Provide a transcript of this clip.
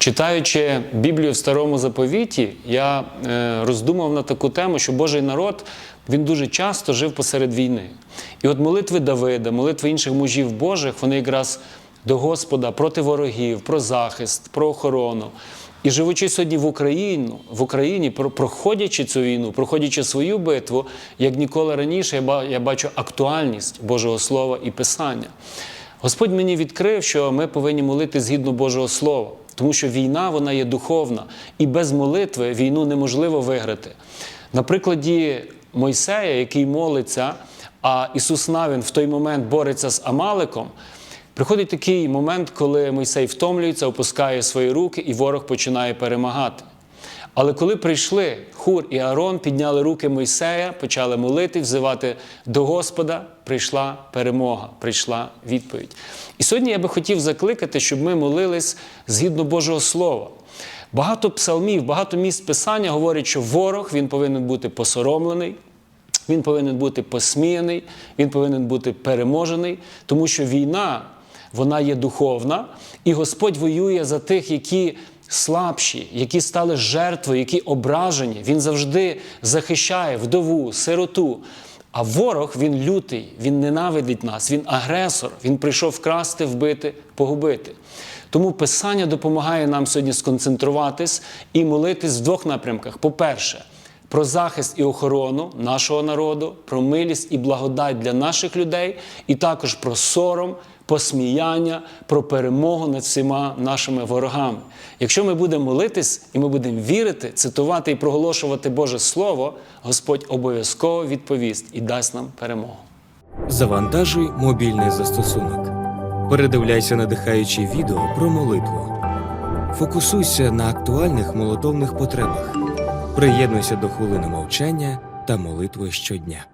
Читаючи Біблію в Старому Заповіті, я е, роздумав на таку тему, що Божий народ він дуже часто жив посеред війни. І от молитви Давида, молитви інших мужів Божих, вони якраз до Господа проти ворогів, про захист, про охорону. І живучи сьогодні в Україну, в Україні, про- проходячи цю війну, проходячи свою битву, як ніколи раніше, я бачу актуальність Божого Слова і Писання. Господь мені відкрив, що ми повинні молити згідно Божого Слова, тому що війна вона є духовна, і без молитви війну неможливо виграти. На прикладі Мойсея, який молиться, а Ісус Навін в той момент бореться з Амаликом. Приходить такий момент, коли Мойсей втомлюється, опускає свої руки, і ворог починає перемагати. Але коли прийшли Хур і Аарон, підняли руки Мойсея, почали молити, взивати до Господа, прийшла перемога, прийшла відповідь. І сьогодні я би хотів закликати, щоб ми молились згідно Божого Слова. Багато псалмів, багато місць Писання говорять, що ворог він повинен бути посоромлений, він повинен бути посміяний, він повинен бути переможений, тому що війна вона є духовна, і Господь воює за тих, які слабші, які стали жертвою, які ображені. Він завжди захищає вдову, сироту. А ворог він лютий, він ненавидить нас, він агресор, він прийшов вкрасти, вбити, погубити. Тому Писання допомагає нам сьогодні сконцентруватись і молитись в двох напрямках. По-перше, про захист і охорону нашого народу, про милість і благодать для наших людей, і також про сором, посміяння, про перемогу над всіма нашими ворогами. Якщо ми будемо молитись і ми будемо вірити, цитувати і проголошувати Боже Слово, Господь обов'язково відповість і дасть нам перемогу. Завантажуй мобільний застосунок. Передивляйся надихаючі відео про молитву. Фокусуйся на актуальних молитовних потребах. Приєднуйся до хвилини мовчання та молитви щодня.